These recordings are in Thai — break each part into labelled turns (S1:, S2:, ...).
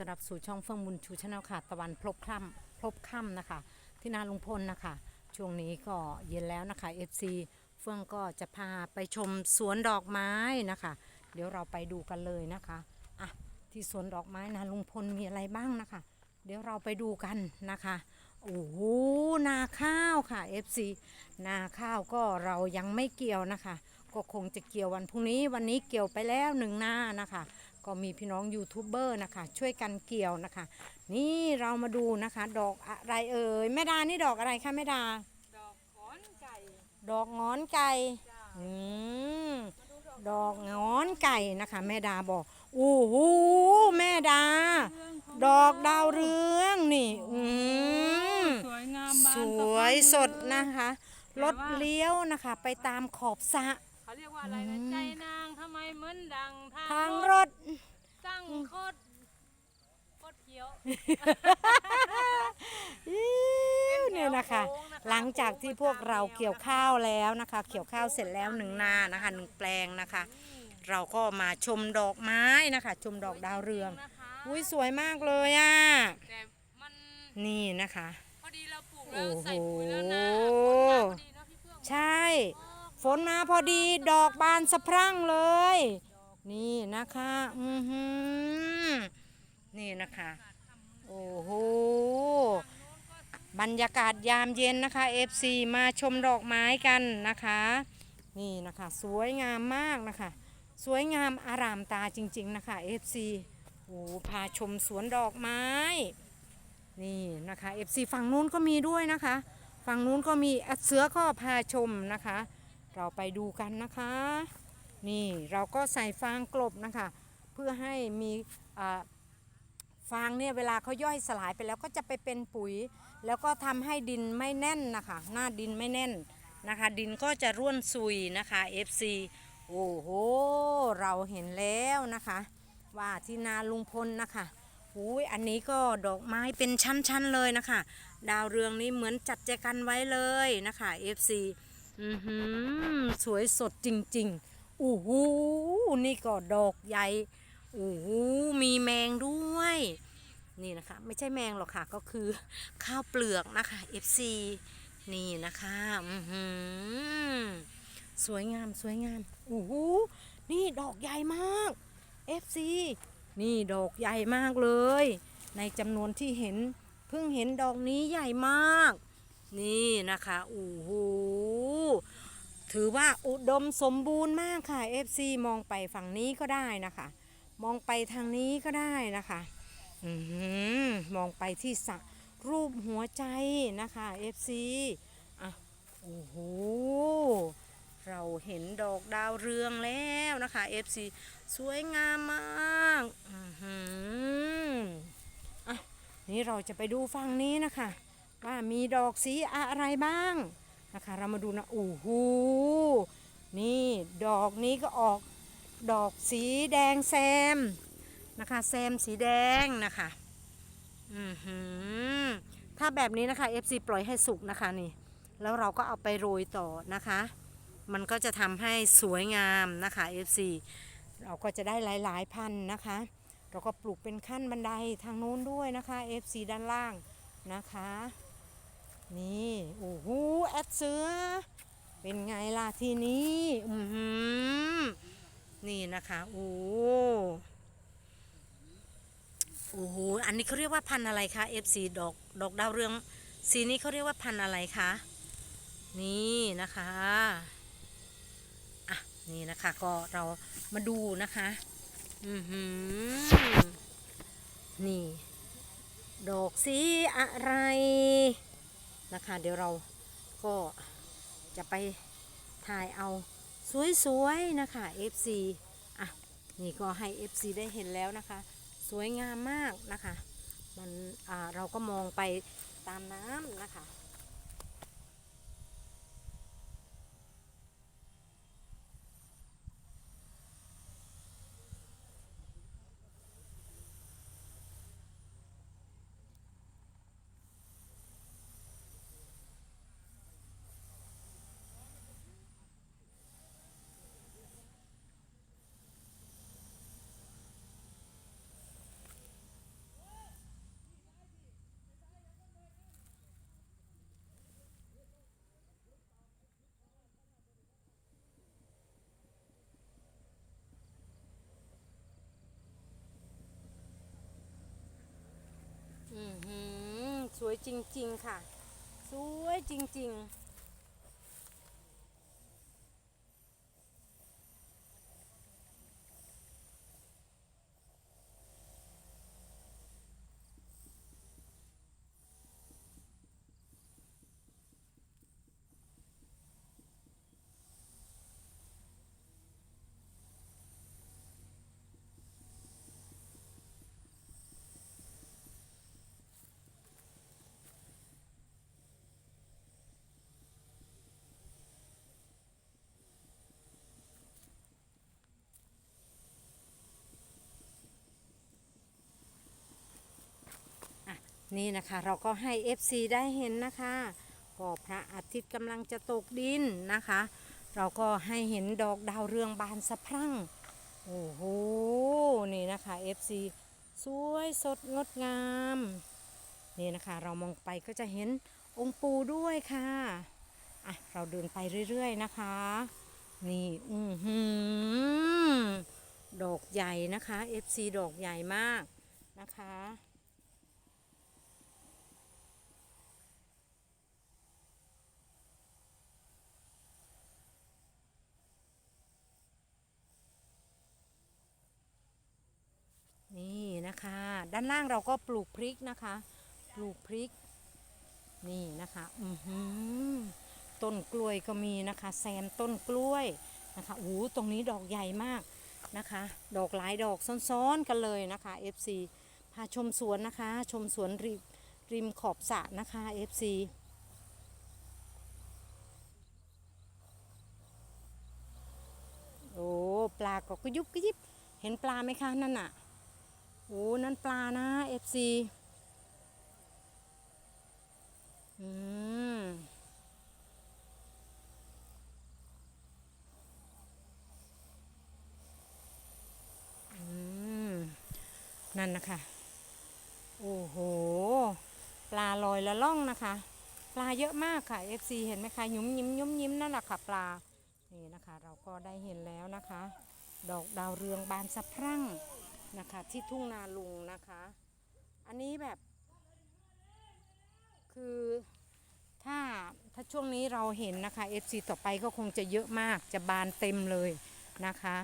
S1: ต้อนรับสู่ช่องเฟื่องบุญชูชาแนลค่ะ ตะวันพลบค่ำพลบค่ำนะคะ ที่นาลุงพลนะคะ ช่วงนี้ก็เย็นแล้วนะคะ FC เฟื่องก็จะพาไปชมสวนดอกไม้นะคะ เดี๋ยวเราไปดูกันเลยนะคะอะที่สวนดอกไม้นาลุงพลมีอะไรบ้างนะคะ เดี๋ยวเราไปดูกันนะคะโอ้โหนาข้าวค่ะ FC นาข้าวก็เรายังไม่เกี่ยวนะคะ ก็คงจะเกี่ยววันพรุ่งนี้วันนี้เกี่ยวไปแล้วหนึ่งหน้านะคะ ก็มีพี่น้องยูทูบเบอร์นะคะ ช่วยกันเกี่ยวนะคะ นี่เรามาดูนะคะ ดอกอะไรเอ่ยแม่ดานี่ดอกอะไรคะแม่ดา
S2: ดอกขอนไก่
S1: ดอกงอนไก่
S2: จ้า
S1: อืมดอกงอนไก่นะคะ แม่ดาบอกโอ้โหแม่ดา
S2: เรื่องของ
S1: ดอกดาวเรืองนี่อืม
S2: สวยงามบาน
S1: ส
S2: สะพรั่ง
S1: วยสด
S2: เลย
S1: นะคะรถเลี้ยวนะคะ ไปตามขอบสระ
S2: เขาเรียกว่าอะไรนะใจนางทำไมเหมือนดัง
S1: ทางรถ
S2: ตั้งโคตรโคตรเขียว
S1: อิ๊วเนี่ยนะคะ หลังจากที่พวกเราเกี่ยวข้าวแล้วนะคะ เกี่ยวข้าวเสร็จแล้วหนึ่งนานะคะหนึ่งแปลงนะคะ เราก็มาชมดอกไม้นะคะ ชมดอกดาวเรือง
S2: นะคะ
S1: อุ้ยสวยมากเลยอะ
S2: แต่มัน
S1: นี่นะคะ
S2: พอดีเราปลูกแล้วใส่ปุ๋ย
S1: โอ้
S2: แล้ว
S1: โห
S2: นะพอดีเนาะพี่เพื่อน
S1: ใช่ ฝนมาพอดีดอกบานสะพรั่งเลย นี่นะคะอือหือนี่นะคะ โอ้โหบรรยากาศยามเย็นนะคะ FC มาชมดอกไม้กันนะคะ นี่นะคะ สวยงามมากนะคะ สวยงามอารามตาจริง ๆ นะคะ FC โอ้พาชมสวนดอกไม้ นี่นะคะ FC ฝั่งนู้นก็มีด้วยนะคะ ฝั่งนู้นก็มีเสือก็พาชมนะคะ เราไปดูกันนะคะ นี่เราก็ใส่ฟางกลบนะคะ เพื่อให้มีฟางเนี่ยเวลาเขาย่อยสลายไปแล้วก็จะไปเป็นปุ๋ย แล้วก็ทำให้ดินไม่แน่นนะคะ หน้าดินไม่แน่นนะคะ ดินก็จะร่วนซุยนะคะ FC โอ้โห เราเห็นแล้วนะคะ ว่าที่นาลุงพลนะคะอุ้ยอันนี้ก็ดอกไม้เป็นชั้นๆเลยนะคะ ดาวเรืองนี้เหมือนจัดแจกันไว้เลยนะคะ FC อือหือสวยสดจริงๆโอ้โหนี่ก็ดอกใหญ่โอ้โหมีแมงด้วย นี่นะคะ ไม่ใช่แมงหรอกค่ะ ก็คือข้าวเปลือกนะคะ FC นี่นะคะอือหือสวยงามสวยงามโอ้โหนี่ดอกใหญ่มาก FC นี่ดอกใหญ่มากเลย ในจำนวนที่เห็นเพิ่งเห็นดอกนี้ใหญ่มาก นี่นะคะโอ้โห ถือว่าอุดมสมบูรณ์มากค่ะ FC มองไปฝั่งนี้ก็ได้นะคะ มองไปทางนี้ก็ได้นะคะอือหือมองไปที่สระรูปหัวใจนะคะ FC อะโอ้โหเราเห็นดอกดาวเรืองแล้วนะคะ FC สวยงามมากอือหืออะนี่เราจะไปดูฝั่งนี้นะคะ ว่ามีดอกสีอะไรบ้าง นะคะ เรามาดูนะโอ้โหนี่ดอกนี้ก็ออกดอกสีแดงแซมนะคะแซมสีแดงนะคะอือหือถ้าแบบนี้นะคะ FC ปล่อยให้สุกนะคะนี่ แล้วเราก็เอาไปโรยต่อนะคะ มันก็จะทำให้สวยงามนะคะ FC เราก็จะได้หลาย ๆ พันธุ์นะคะ เราก็ปลูกเป็นขั้นบันไดทางโน้นด้วยนะคะ FC ด้านล่างนะคะ นี่โอ้โหแอดเสือ เป็นไงล่ะทีนี้อือหือนี่นะคะโอ้โอ้โหอันนี้เขาเรียกว่าพันธุ์อะไรคะ FC ดอกดอกดาวเรืองสีนี้เขาเรียกว่าพันธุ์อะไรคะนี่นะคะอะนี่นะคะก็เรามาดูนะคะอือหือนี่ ดอกสีอะไร นะคะ เดี๋ยวเราก็จะไปถ่ายเอาสวยๆนะคะ FC อะนี่ก็ให้ FC ได้เห็นแล้วนะคะ สวยงามมากนะคะ มันอ่าเราก็มองไปตามน้ำนะคะ จริง ๆ ค่ะ สวยจริง ๆ นี่นะคะเราก็ให้ FC ได้เห็นนะคะก็พระอาทิตย์กำลังจะตกดินนะคะ เราก็ให้เห็นดอกดาวเรืองบานสะพรั่ง โอ้โห นี่นะคะ FC สวยสดงดงาม นี่นะคะเรามองไปก็จะเห็นองค์ปูด้วยค่ะอะ เราเดินไปเรื่อยๆนะคะ นี่ อือหือ ดอกใหญ่นะคะ FC ดอกใหญ่มากนะคะ นี่นะคะ ด้านล่างเราก็ปลูกพริกนะคะ ปลูกพริก นี่นะคะอือหือต้นกล้วยก็มีนะคะ แซมต้นกล้วยนะคะโอ้ตรงนี้ดอกใหญ่มากนะคะ ดอกหลายดอกซ้อนๆกันเลยนะคะ FC พาชมสวนนะคะ ชมสวนริมริมขอบสระนะคะ FC โอ้ปลาก็กระยุบกระยิบ เห็นปลาไหมคะนั่นน่ะ โอ้นั่นปลานะ FC อืมอืมนั่นนะคะ โอ้โห ปลาลอยละล่องนะคะ ปลาเยอะมากค่ะ FC เห็นไหมคะยุ้มยิ้มยุ้มยิ้มนั่นแหละค่ะปลา นี่นะคะ เราก็ได้เห็นแล้วนะคะ ดอกดาวเรืองบานสะพรั่ง นะคะ ที่ทุ่งนาลุงนะคะ อันนี้แบบ คือถ้าถ้าช่วงนี้เราเห็นนะคะ FC ต่อไปก็คงจะเยอะมากจะบานเต็มเลยนะคะ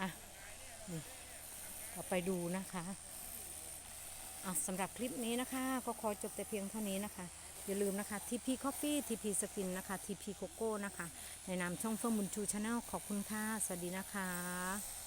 S1: อะนี่เราไปดูนะคะอะสำหรับคลิปนี้นะคะ ก็ขอจบแต่เพียงเท่านี้นะคะอย่าลืมนะคะ TP Coffee TP Skin นะคะ TP Coco นะคะ ในนามช่องเฟื่องบุญชูชาแนลขอบคุณค่ะ สวัสดีนะคะ